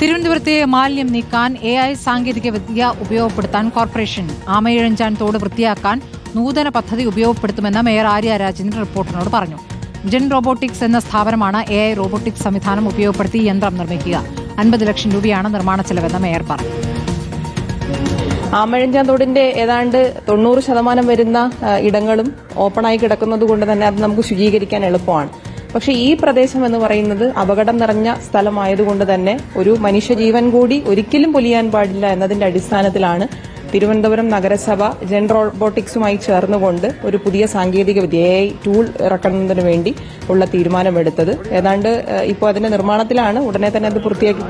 തിരുവനന്തപുരത്തെ മാലിന്യം നീക്കാൻ എ ഐ സാങ്കേതിക വിദ്യ ഉപയോഗപ്പെടുത്താൻ കോർപ്പറേഷൻ ആമയിഴഞ്ചാൻ തോട് വൃത്തിയാക്കാൻ നൂതന പദ്ധതി ഉപയോഗപ്പെടുത്തുമെന്ന് മേയർ ആര്യ രാജേന്ദ്രൻ റിപ്പോർട്ടിനോട് പറഞ്ഞു. ജെൻ റോബോട്ടിക്സ് എന്ന സ്ഥാപനമാണ് എ ഐ റോബോട്ടിക്സ് സംവിധാനം ഉപയോഗപ്പെടുത്തി യന്ത്രം നിർമ്മിക്കുക. അൻപത് ലക്ഷം രൂപയാണ് നിർമ്മാണ ചെലവെന്ന് മേയർ പറഞ്ഞു. ആമഴഞ്ചാൻ തോടിന്റെ ഏതാണ്ട് തൊണ്ണൂറ് ശതമാനം വരുന്ന ഇടങ്ങളും ഓപ്പണായി കിടക്കുന്നത് കൊണ്ട് തന്നെ അത് നമുക്ക് ശുചീകരിക്കാൻ എളുപ്പമാണ്. പക്ഷേ ഈ പ്രദേശം എന്ന് പറയുന്നത് അപകടം നിറഞ്ഞ സ്ഥലമായതുകൊണ്ട് തന്നെ ഒരു മനുഷ്യജീവൻ കൂടി ഒരിക്കലും പൊലിയാൻ പാടില്ല എന്നതിന്റെ അടിസ്ഥാനത്തിലാണ് തിരുവനന്തപുരം നഗരസഭ ജെൻ റോബോട്ടിക്സുമായി ചേർന്നുകൊണ്ട് ഒരു പുതിയ സാങ്കേതിക വിദ്യ എ ടൂൾ ഇറക്കുന്നതിന് വേണ്ടി ഉള്ള തീരുമാനമെടുത്തത്. ഏതാണ്ട് ഇപ്പോൾ അതിന്റെ നിർമ്മാണത്തിലാണ്. ഉടനെ തന്നെ അത് പൂർത്തിയാക്കി.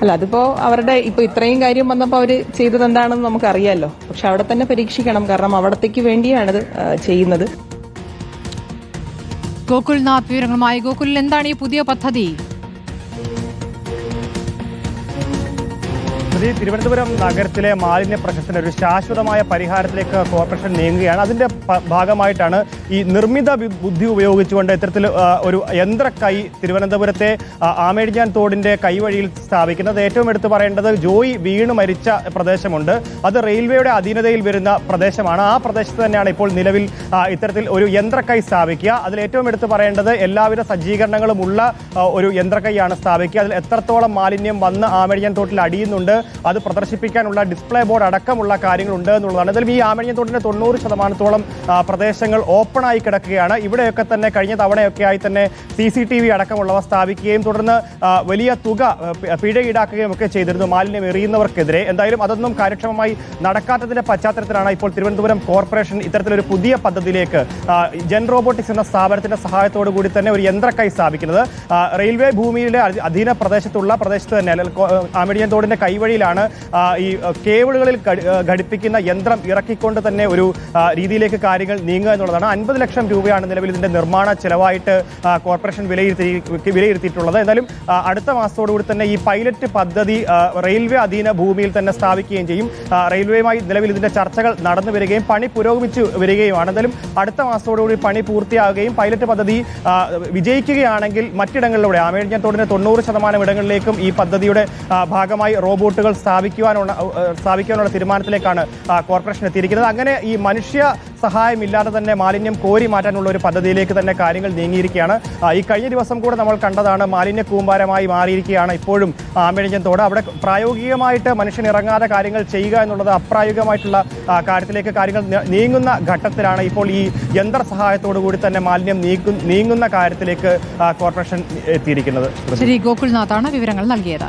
അല്ല അതിപ്പോ അവരുടെ ഇപ്പൊ ഇത്രയും കാര്യം വന്നപ്പോൾ അവർ ചെയ്തത് എന്താണെന്ന് നമുക്കറിയാലോ. പക്ഷെ അവിടെ തന്നെ പരീക്ഷിക്കണം. കാരണം അവിടത്തേക്ക് വേണ്ടിയാണ് ചെയ്യുന്നത്. ഗോകുൽനാഥ് വിവരങ്ങളുമായി. ഗോകുലിൽ എന്താണ് ഈ പുതിയ പദ്ധതി? പ്രതി തിരുവനന്തപുരം നഗരത്തിലെ മാലിന്യ പ്രശ്നത്തിന് ഒരു ശാശ്വതമായ പരിഹാരത്തിലേക്ക് കോർപ്പറേഷൻ നീങ്ങുകയാണ്. അതിന്റെ ഭാഗമായിട്ടാണ് ഈ നിർമ്മിത ബുദ്ധി ഉപയോഗിച്ചുകൊണ്ട് ഇത്തരത്തിൽ ഒരു യന്ത്രക്കൈ തിരുവനന്തപുരത്തെ ആമേടിഞ്ഞാൻ തോടിന്റെ കൈവഴിയിൽ സ്ഥാപിക്കുന്നത്. ഏറ്റവും എടുത്തു പറയേണ്ടത് ജോയി വീണ് മരിച്ച പ്രദേശമുണ്ട്. അത് റെയിൽവേയുടെ അധീനതയിൽ വരുന്ന പ്രദേശമാണ്. ആ പ്രദേശത്ത് തന്നെയാണ് ഇപ്പോൾ നിലവിൽ ഇത്തരത്തിൽ ഒരു യന്ത്രക്കൈ സ്ഥാപിക്കുക. അതിൽ ഏറ്റവും എടുത്തു പറയേണ്ടത് എല്ലാവിധ സജ്ജീകരണങ്ങളും ഉള്ള ഒരു യന്ത്രക്കൈയാണ് സ്ഥാപിക്കുക. അതിൽ എത്രത്തോളം മാലിന്യം വന്ന് ആമേടിഞ്ഞാൻ തോട്ടിൽ അടിയുന്നുണ്ട് അത് പ്രദർശിപ്പിക്കാനുള്ള ഡിസ്പ്ലേ ബോർഡ് അടക്കമുള്ള കാര്യങ്ങളുണ്ട് എന്നുള്ളതാണ്. എന്തായാലും ഈ തോട്ടിന്റെ തൊണ്ണൂറ് ശതമാനത്തോളം പ്രദേശങ്ങൾ ഓപ്പണായി കിടക്കുകയാണ്. ഇവിടെയൊക്കെ തന്നെ കഴിഞ്ഞ തവണയൊക്കെ ആയി തന്നെ സി സി ടി വി അടക്കമുള്ളവ സ്ഥാപിക്കുകയും തുടർന്ന് വലിയ തുക പിഴ ഈടാക്കുകയും ഒക്കെ ചെയ്തിരുന്നു മാലിന്യം എറിയുന്നവർക്കെതിരെ. എന്തായാലും അതൊന്നും കാര്യക്ഷമമായി നടക്കാത്തതിന്റെ പശ്ചാത്തലത്തിലാണ് ഇപ്പോൾ തിരുവനന്തപുരം കോർപ്പറേഷൻ ഇത്തരത്തിലൊരു പുതിയ പദ്ധതിയിലേക്ക് ജൻ റോബോട്ടിക്സ് എന്ന സ്ഥാപനത്തിന്റെ സഹായത്തോടു കൂടി തന്നെ ഒരു യന്ത്രക്കൈ സ്ഥാപിക്കുന്നത്. റെയിൽവേ ഭൂമിയിലെ അധി- അധീന പ്രദേശത്തുള്ള പ്രദേശത്ത് തന്നെ അല്ലെങ്കിൽ ആമിഡിയൻ തോടിന്റെ തോടിന്റെ ആ, ഈ കേബിളുകളിൽ ഘടി- ഘടിപ്പിക്കുന്ന യന്ത്രം ഇറക്കിക്കൊണ്ട് തന്നെ ഒരു രീതിയിലേക്ക് കാര്യങ്ങൾ നീങ്ങുക എന്നുള്ളതാണ്. അൻപത് ലക്ഷം രൂപയാണ് നിലവിൽ ഇതിന്റെ നിർമ്മാണ ചെലവായിട്ട് കോർപ്പറേഷൻ വിലയിരുത്തി വിലയിരുത്തിയിട്ടുള്ളത്. എന്നാലും അടുത്ത മാസത്തോടുകൂടി തന്നെ ഈ പൈലറ്റ് പദ്ധതി റെയിൽവേ അധീന ഭൂമിയിൽ തന്നെ സ്ഥാപിക്കുകയും ചെയ്യും. റെയിൽവേയുമായി നിലവിൽ ഇതിന്റെ ചർച്ചകൾ നടന്നു വരികയും പണി പുരോഗമിച്ചു വരികയുമാണ്. എന്തായാലും അടുത്ത മാസത്തോടുകൂടി പണി പൂർത്തിയാകുകയും പൈലറ്റ് പദ്ധതി വിജയിക്കുകയാണെങ്കിൽ മറ്റിടങ്ങളിലൂടെ ആമേഴിഞ്ഞത്തോടിന്റെ തൊണ്ണൂറ് ശതമാനം ഇടങ്ങളിലേക്കും ഈ പദ്ധതിയുടെ ഭാഗമായി റോബോട്ടുകൾ സ്ഥാപിക്കുവാനുള്ള ആ, സ്ഥാപിക്കാനുള്ള തീരുമാനത്തിലേക്കാണ് കോർപ്പറേഷൻ എത്തിയിരിക്കുന്നത്. അങ്ങനെ ഈ മനുഷ്യ സഹായമില്ലാതെ തന്നെ മാലിന്യം കോരി മാറ്റാനുള്ള ഒരു പദ്ധതിയിലേക്ക് തന്നെ കാര്യങ്ങൾ നീങ്ങിയിരിക്കുകയാണ്. ഈ കഴിഞ്ഞ ദിവസം കൂടെ നമ്മൾ കണ്ടതാണ് മാലിന്യ കൂമ്പാരമായി മാറിയിരിക്കുകയാണ് ഇപ്പോഴും ആമേഴിഞ്ഞൻ തോട്. അവിടെ പ്രായോഗികമായിട്ട് മനുഷ്യൻ ഇറങ്ങാതെ കാര്യങ്ങൾ ചെയ്യുക എന്നുള്ളത് അപ്രായോഗികമായിട്ടുള്ള കാര്യത്തിലേക്ക് കാര്യങ്ങൾ നീങ്ങുന്ന ഘട്ടത്തിലാണ് ഇപ്പോൾ ഈ യന്ത്ര സഹായത്തോടു കൂടി തന്നെ മാലിന്യം നീങ്ങുന്ന കാര്യത്തിലേക്ക് കോർപ്പറേഷൻ എത്തിയിരിക്കുന്നത്. ശ്രീ ഗോകുൽനാഥാണ് വിവരങ്ങൾ നൽകിയത്.